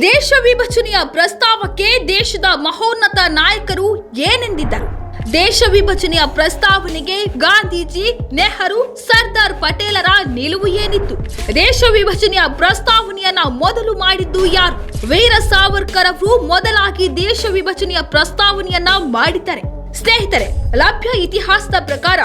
ದೇಶ ವಿಭಜನೆಯ ಪ್ರಸ್ತಾವಕ್ಕೆ ದೇಶದ ಮಹೋನ್ನತ ನಾಯಕರು ಏನೆಂದಿದ್ದರು? ದೇಶ ವಿಭಜನೆಯ ಪ್ರಸ್ತಾವನೆಗೆ ಗಾಂಧೀಜಿ, ನೆಹರು, ಸರ್ದಾರ್ ಪಟೇಲರ ನಿಲುವು ಏನಿತ್ತು? ದೇಶ ವಿಭಜನೆಯ ಪ್ರಸ್ತಾವನೆಯನ್ನ ಮೊದಲು ಮಾಡಿದ್ದು ಯಾರು? ವೀರ ಸಾವರ್ಕರ್ ಅವರು ಮೊದಲಾಗಿ ದೇಶ ವಿಭಜನೆಯ ಪ್ರಸ್ತಾವನೆಯನ್ನ ಮಾಡಿದ್ದಾರೆ. ಸ್ನೇಹಿತರೆ, ಲಭ್ಯ ಇತಿಹಾಸದ ಪ್ರಕಾರ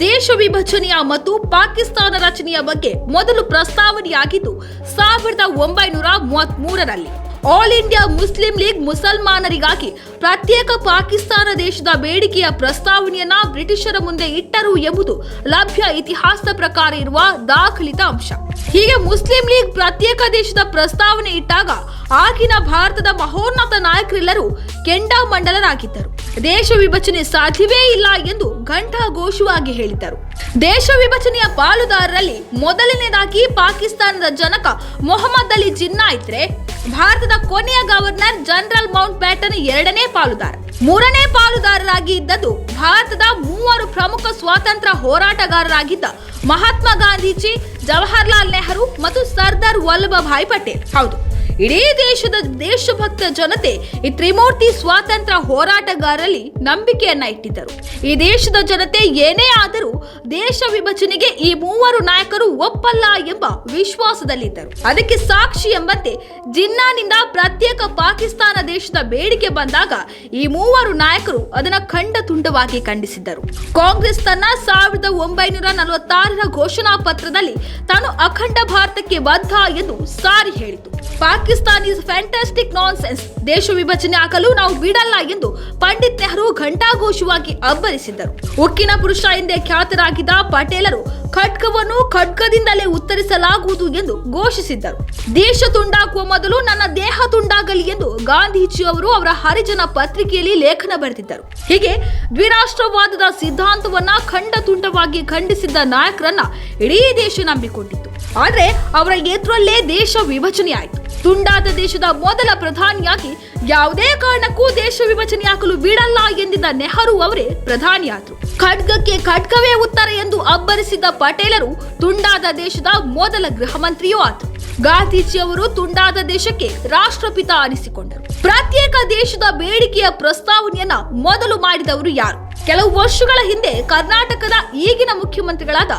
ದೇಶ ವಿಭಜನೆಯ ಮತ್ತು ಪಾಕಿಸ್ತಾನ ರಚನೆಯ ಬಗ್ಗೆ ಮೊದಲು ಪ್ರಸ್ತಾವನೆಯಾಗಿದ್ದು ಸಾವಿರದ ಒಂಬೈನೂರ ಮೂವತ್ತ್ ಮೂರರಲ್ಲಿ ಆಲ್ ಇಂಡಿಯಾ ಮುಸ್ಲಿಂ ಲೀಗ್ ಮುಸಲ್ಮಾನರಿಗಾಗಿ ಪ್ರತ್ಯೇಕ ಪಾಕಿಸ್ತಾನ ದೇಶದ ಬೇಡಿಕೆಯ ಪ್ರಸ್ತಾವನೆಯನ್ನ ಬ್ರಿಟಿಷರ ಮುಂದೆ ಇಟ್ಟರು ಎಂಬುದು ಲಭ್ಯ ಇತಿಹಾಸದ ಪ್ರಕಾರ ಇರುವ ದಾಖಲಿತ ಅಂಶ. ಹೀಗೆ ಮುಸ್ಲಿಂ ಲೀಗ್ ಪ್ರತ್ಯೇಕ ದೇಶದ ಪ್ರಸ್ತಾವನೆ ಇಟ್ಟಾಗ ಆಗಿನ ಭಾರತದ ಮಹೋನ್ನತ ನಾಯಕರೆಲ್ಲರೂ ಕೆಂಡಾಮಂಡಲರಾಗಿದ್ದರು. ದೇಶ ವಿಭಜನೆ ಸಾಧ್ಯವೇ ಇಲ್ಲ ಎಂದು ಘಂಟಾಘೋಷವಾಗಿ ಹೇಳಿದರು ದೇಶ ವಿಭಜನೆಯ ಪಾಲುದಾರರಲ್ಲಿ ಮೊದಲನೇದಾಗಿ ಪಾಕಿಸ್ತಾನದ ಜನಕ ಮೊಹಮ್ಮದ್ ಅಲಿ ಜಿನ್ನಾ ಇದ್ರೆ ಭಾರತದ ಕೊನೆಯ ಗವರ್ನರ್ ಜನರಲ್ ಮೌಂಟ್ ಬ್ಯಾಟನ್ ಎರಡನೇ ಪಾಲುದಾರ. ಮೂರನೇ ಪಾಲುದಾರರಾಗಿ ಇದ್ದದ್ದು ಭಾರತದ ಮೂವರು ಪ್ರಮುಖ ಸ್ವಾತಂತ್ರ್ಯ ಹೋರಾಟಗಾರರಾಗಿದ್ದ ಮಹಾತ್ಮ ಗಾಂಧೀಜಿ, ಜವಾಹರ್ಲಾಲ್ ನೆಹರು ಮತ್ತು ಸರ್ದಾರ್ ವಲ್ಲಭಭಾಯಿ ಪಟೇಲ್. ಹೌದು. ಇಡೀ ದೇಶದ ದೇಶಭಕ್ತ ಜನತೆ ಈ ತ್ರಿಮೂರ್ತಿ ಸ್ವಾತಂತ್ರ್ಯ ಹೋರಾಟಗಾರರಲ್ಲಿ ನಂಬಿಕೆಯನ್ನ ಇಟ್ಟಿದ್ದರು. ಈ ದೇಶದ ಜನತೆ ಏನೇ ಆದರೂ ದೇಶ ವಿಭಜನೆಗೆ ಈ ಮೂವರು ನಾಯಕರು ಒಪ್ಪಲ್ಲ ಎಂಬ ವಿಶ್ವಾಸದಲ್ಲಿದ್ದರು. ಅದಕ್ಕೆ ಸಾಕ್ಷಿ ಎಂಬಂತೆ ಜಿನ್ನಾನಿಂದ ಪ್ರತ್ಯೇಕ ಪಾಕಿಸ್ತಾನ ದೇಶದ ಬೇಡಿಕೆ ಬಂದಾಗ ಈ ಮೂವರು ನಾಯಕರು ಅದನ್ನ ಖಂಡ ತುಂಡವಾಗಿ ಖಂಡಿಸಿದ್ದರು. ಕಾಂಗ್ರೆಸ್ ತನ್ನ ಸಾವಿರದ ಒಂಬೈನೂರ ನಲವತ್ತಾರರ ಘೋಷಣಾ ಪತ್ರದಲ್ಲಿ ತಾನು ಅಖಂಡ ಭಾರತಕ್ಕೆ ಬದ್ಧ ಎಂದು ಸಾರಿ ಹೇಳಿತು. Pakistan is fantastic nonsense ದೇಶ ವಿಭಜನೆ ಹಾಕಲು ನಾವು ಬಿಡಲ್ಲ ಎಂದು ಪಂಡಿತ್ ನೆಹರು ಘಂಟಾಘೋಷವಾಗಿ ಅಬ್ಬರಿಸಿದ್ದರು. ಉಕ್ಕಿನ ಪುರುಷ ಎಂದೇ ಖ್ಯಾತರಾಗಿದ್ದ ಪಟೇಲರು ಖಡ್ಗವನ್ನು ಖಡ್ಗದಿಂದಲೇ ಉತ್ತರಿಸಲಾಗುವುದು ಎಂದು ಘೋಷಿಸಿದ್ದರು. ದೇಶ ತುಂಡಾಗುವ ಮೊದಲು ನನ್ನ ದೇಹ ತುಂಡಾಗಲಿ ಎಂದು ಗಾಂಧೀಜಿ ಅವರು ಅವರ ಹರಿಜನ ಪತ್ರಿಕೆಯಲ್ಲಿ ಲೇಖನ ಬರೆದಿದ್ದರು. ಹೀಗೆ ದ್ವಿರಾಷ್ಟ್ರವಾದದ ಸಿದ್ಧಾಂತವನ್ನ ಖಂಡ ತುಂಡವಾಗಿ ಖಂಡಿಸಿದ್ದ ನಾಯಕರನ್ನ ಇಡೀ ದೇಶ ನಂಬಿಕೊಂಡಿತ್ತು. ಆದ್ರೆ ಅವರ ಎದುರಲ್ಲೇ ದೇಶ ವಿಭಜನೆ ಆಯಿತು ತುಂಡಾದ ದೇಶದ ಮೊದಲ ಪ್ರಧಾನಿಯಾಗಿ ಯಾವುದೇ ಕಾರಣಕ್ಕೂ ದೇಶ ವಿಭಜನೆಯಾಗಲು ಬಿಡಲ್ಲ ಎಂದಿದ್ದ ನೆಹರು ಅವರೇ ಪ್ರಧಾನಿಯಾದರು. ಖಡ್ಗಕ್ಕೆ ಖಡ್ಗವೇ ಉತ್ತರ ಎಂದು ಅಬ್ಬರಿಸಿದ್ದ ಪಟೇಲರು ತುಂಡಾದ ದೇಶದ ಮೊದಲ ಗೃಹ ಮಂತ್ರಿಯೂ ಆದರು. ಗಾಂಧೀಜಿ ಅವರು ತುಂಡಾದ ದೇಶಕ್ಕೆ ರಾಷ್ಟ್ರಪಿತ ಅನಿಸಿಕೊಂಡರು. ಪ್ರತ್ಯೇಕ ದೇಶದ ಬೇಡಿಕೆಯ ಪ್ರಸ್ತಾವನೆಯನ್ನ ಮೊದಲು ಮಾಡಿದವರು ಯಾರು? ಕೆಲವು ವರ್ಷಗಳ ಹಿಂದೆ ಕರ್ನಾಟಕದ ಈಗಿನ ಮುಖ್ಯಮಂತ್ರಿಗಳಾದ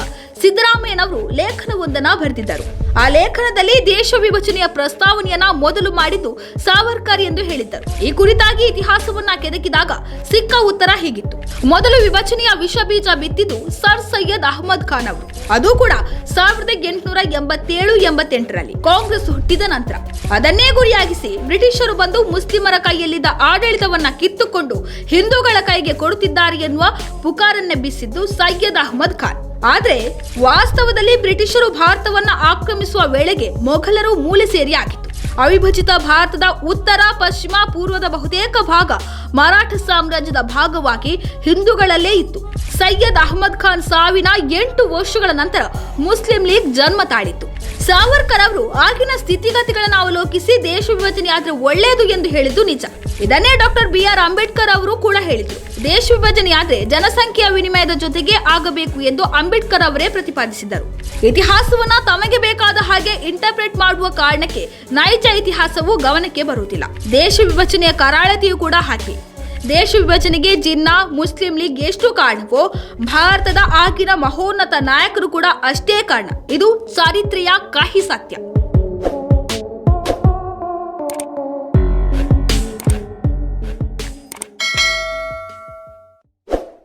ಸಿದ್ದರಾಮಯ್ಯನವರು ಲೇಖನವೊಂದನ್ನ ಬರೆದಿದ್ದರು. ಆ ಲೇಖನದಲ್ಲಿ ದೇಶ ವಿಭಜನೆಯ ಪ್ರಸ್ತಾವನೆಯನ್ನ ಮೊದಲು ಮಾಡಿದ್ದು ಸಾವರ್ಕರ್ ಎಂದು ಹೇಳಿದ್ದರು. ಈ ಕುರಿತಾಗಿ ಇತಿಹಾಸವನ್ನ ಕೆದಕಿದಾಗ ಸಿಕ್ಕ ಉತ್ತರ ಹೀಗಿತ್ತು. ಮೊದಲು ವಿಭಜನೆಯ ವಿಷ ಬೀಜ ಬಿತ್ತಿದ್ದು ಸರ್ ಸೈಯದ್ ಅಹಮದ್ ಖಾನ್ ಅವರು. ಅದು ಕೂಡ ಸಾವಿರದ ಎಂಟುನೂರ ಎಂಬತ್ತೇಳು ಎಂಬತ್ತೆಂಟರಲ್ಲಿ ಕಾಂಗ್ರೆಸ್ ಹುಟ್ಟಿದ ನಂತರ. ಅದನ್ನೇ ಗುರಿಯಾಗಿಸಿ ಬ್ರಿಟಿಷರು ಬಂದು ಮುಸ್ಲಿಮರ ಕೈಯಲ್ಲಿದ್ದ ಆಡಳಿತವನ್ನ ಕಿತ್ತುಕೊಂಡು ಹಿಂದೂಗಳ ಕೈಗೆ ಕೊಡುತ್ತಿದ್ದಾರೆ ಎನ್ನುವ ಪುಕಾರನ್ನೆಬ್ಬಿಸಿದ್ದು ಸೈಯದ್ ಅಹಮದ್ ಖಾನ್. ಆದ್ರೆ ವಾಸ್ತವದಲ್ಲಿ ಬ್ರಿಟಿಷರು ಭಾರತವನ್ನ ಆಕ್ರಮಿಸುವ ವೇಳೆಗೆ ಮೊಘಲರು ಮೂಲೆ ಸೇರಿ ಆಗಿತ್ತು. ಅವಿಭಜಿತ ಭಾರತದ ಉತ್ತರ, ಪಶ್ಚಿಮ, ಪೂರ್ವದ ಬಹುತೇಕ ಭಾಗ ಮರಾಠ ಸಾಮ್ರಾಜ್ಯದ ಭಾಗವಾಗಿ ಹಿಂದೂಗಳಲ್ಲೇ ಇತ್ತು. ಸೈಯದ್ ಅಹಮದ್ ಖಾನ್ ಸಾವಿನ ಎಂಟು ವರ್ಷಗಳ ನಂತರ ಮುಸ್ಲಿಂ ಲೀಗ್ ಜನ್ಮ ತಾಳಿತ್ತು. ಸಾವರ್ಕರ್ ಅವರು ಆಗಿನ ಸ್ಥಿತಿಗತಿಗಳನ್ನು ಅವಲೋಕಿಸಿ ದೇಶ ವಿಭಜನೆ ಆದರೆ ಒಳ್ಳೆಯದು ಎಂದು ಹೇಳಿದ್ದು ನಿಜ. ಇದನ್ನೇ ಡಾಕ್ಟರ್ ಬಿ ಆರ್ ಅಂಬೇಡ್ಕರ್ ಅವರು ಕೂಡ ಹೇಳಿದರು. ದೇಶ ವಿಭಜನೆ ಆದ್ರೆ ಜನಸಂಖ್ಯೆಯ ವಿನಿಮಯದ ಜೊತೆಗೆ ಆಗಬೇಕು ಎಂದು ಅಂಬೇಡ್ಕರ್ ಅವರೇ ಪ್ರತಿಪಾದಿಸಿದರು ಇತಿಹಾಸವನ್ನ ತಮಗೆ ಬೇಕಾದ ಹಾಗೆ ಇಂಟರ್ಪ್ರೆಟ್ ಮಾಡುವ ಕಾರಣಕ್ಕೆ ನೈಜ ಇತಿಹಾಸವು ಗಮನಕ್ಕೆ ಬರುವುದಿಲ್ಲ. ದೇಶ ವಿಭಜನೆಯ ಕರಾಳತೆಯು ಕೂಡ ಹಾಗೆ. ದೇಶ ವಿಭಜನೆಗೆ ಜಿನ್ನಾ, ಮುಸ್ಲಿಂ ಲೀಗ್ ಎಷ್ಟು ಕಾರಣವೋ ಭಾರತದ ಆಗಿನ ಮಹೋನ್ನತ ನಾಯಕರು ಕೂಡ ಅಷ್ಟೇ ಕಾರಣ. ಇದು ಚಾರಿತ್ರೆಯ, ಕಹಿ ಸತ್ಯ.